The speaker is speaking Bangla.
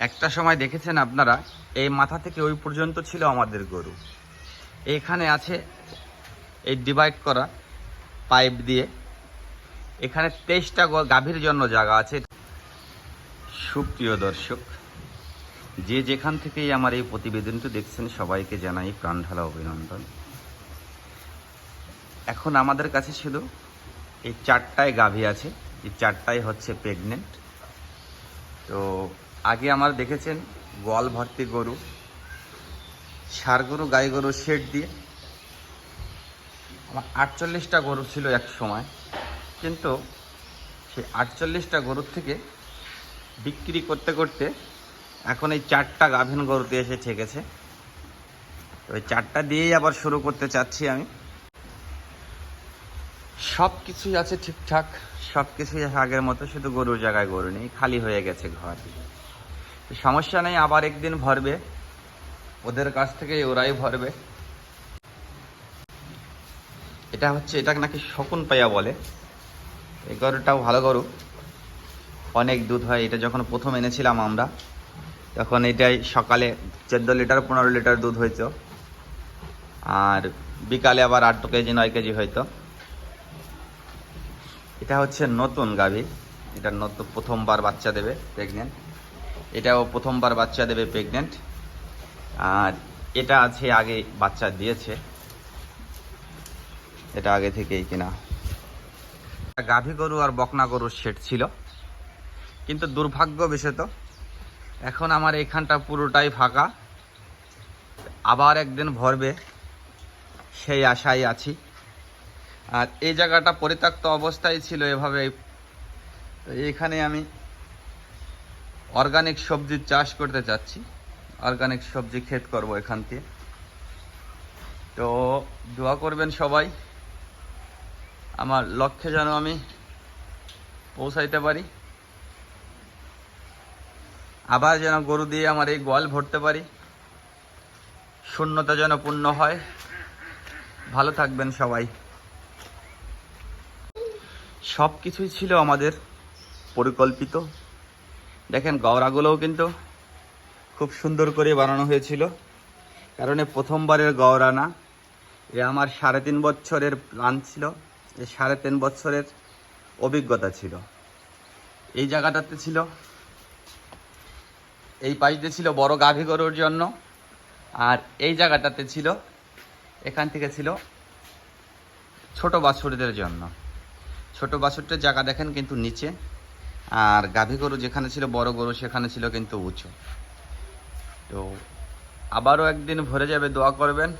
একটা সময় দেখেছেন আপনারা, এই মাথা থেকে ওই পর্যন্ত ছিল আমাদের গরু। এখানে আছে এই ডিভাইড করা পাইপ দিয়ে। এখানে তেইশটা গাভীর জন্য জায়গা আছে। সুপ্রিয় দর্শক, যে যেখান থেকেই আমার এই প্রতিবেদনটি দেখছেন, সবাইকে জানাই প্রাণঢালা অভিনন্দন। এখন আমাদের কাছে ছিল এই চারটায় গাভী আছে। এই চারটায় হচ্ছে প্রেগনেন্ট তো আগে আমার দেখেছেন গোয়াল ভর্তি গরু সার গরু, গাই গরু, শেড দিয়ে। আমার আটচল্লিশটা গরু ছিল এক সময়, কিন্তু সেই আটচল্লিশটা গরুর থেকে বিক্রি করতে করতে এখন এই চারটা গাভীন গরুতে এসে ঠেকেছে। তো ওই চারটা দিয়েই আবার শুরু করতে চাচ্ছি আমি। সব কিছুই আছে ঠিকঠাক, সব কিছুই আছে আগের মতো, শুধু গরুর জায়গায় গরু নেই, খালি হয়ে গেছে ঘর। সমস্যা নেই, আবার একদিন ভরবে। ওদের কাছ থেকে ওরাই ভরবে। এটা হচ্ছে, এটা নাকি শকুন পাইয়া বলে। এই গরুটাও ভালো গরু। অনেক দুধ হয়। এটা যখন প্রথম এনেছিলাম আমরা, তখন এটাই সকালে চোদ্দ লিটার, পনেরো লিটার দুধ হইতো। আর বিকালে আবার আট কেজি, নয় কেজি হইতো। এটা হচ্ছে নতুন গাভী। এটা নতুন, প্রথমবার বাচ্চা দেবে প্রেগনেন্ট এটাও প্রথমবার বাচ্চা দেবে প্রেগনেন্ট আর এটা আছে আগে বাচ্চা দিয়েছে। এটা আগে থেকেই কিনা। গাভী গরু আর বকনা গরুর সেট ছিল। কিন্তু দুর্ভাগ্য বিষয় এখন আমার এইখানটা পুরোটাই ফাঁকা। আবার একদিন ভরবে, সেই আশায় আছি। আর এই জায়গাটা পরিত্যক্ত অবস্থায় ছিল এভাবে। তো এইখানে আমি অর্গানিক সবজির চাষ করতে চাচ্ছি। অর্গানিক সবজি ক্ষেত করব এখান থেকে তো দোয়া করবেন সবাই। আমার লক্ষ্যে যেন আমি পৌঁছাইতে পারি। আবার যেন গরু দিয়ে আমার এই গোয়াল ভরতে পারি। শূন্যতা যেন পূর্ণ হয়। ভালো থাকবেন সবাই। সব কিছুই ছিল আমাদের পরিকল্পিত। দেখেন গওড়াগুলোও কিন্তু খুব সুন্দর করে বানানো হয়েছিল। কারণ প্রথমবারের গওড়া না। এ আমার সাড়ে তিন বছরের প্ল্যান ছিল। এ সাড়ে তিন বছরের অভিজ্ঞতা ছিল। এই জায়গাটাতে ছিল, এই পাশে ছিল বড় গাভী গরুর জন্য। আর এই জায়গাটাতে ছিল, এখান থেকে ছিল ছোট বাছুরদের জন্য। ছোট বাছুরটার জায়গা দেখেন কিন্তু নিচে। আর গাভী গরু যেখানে ছিল, বড় গরু সেখানে ছিল কিন্তু উঁচু। তো আবারও একদিন ভরে যাবে, দোয়া করবেন।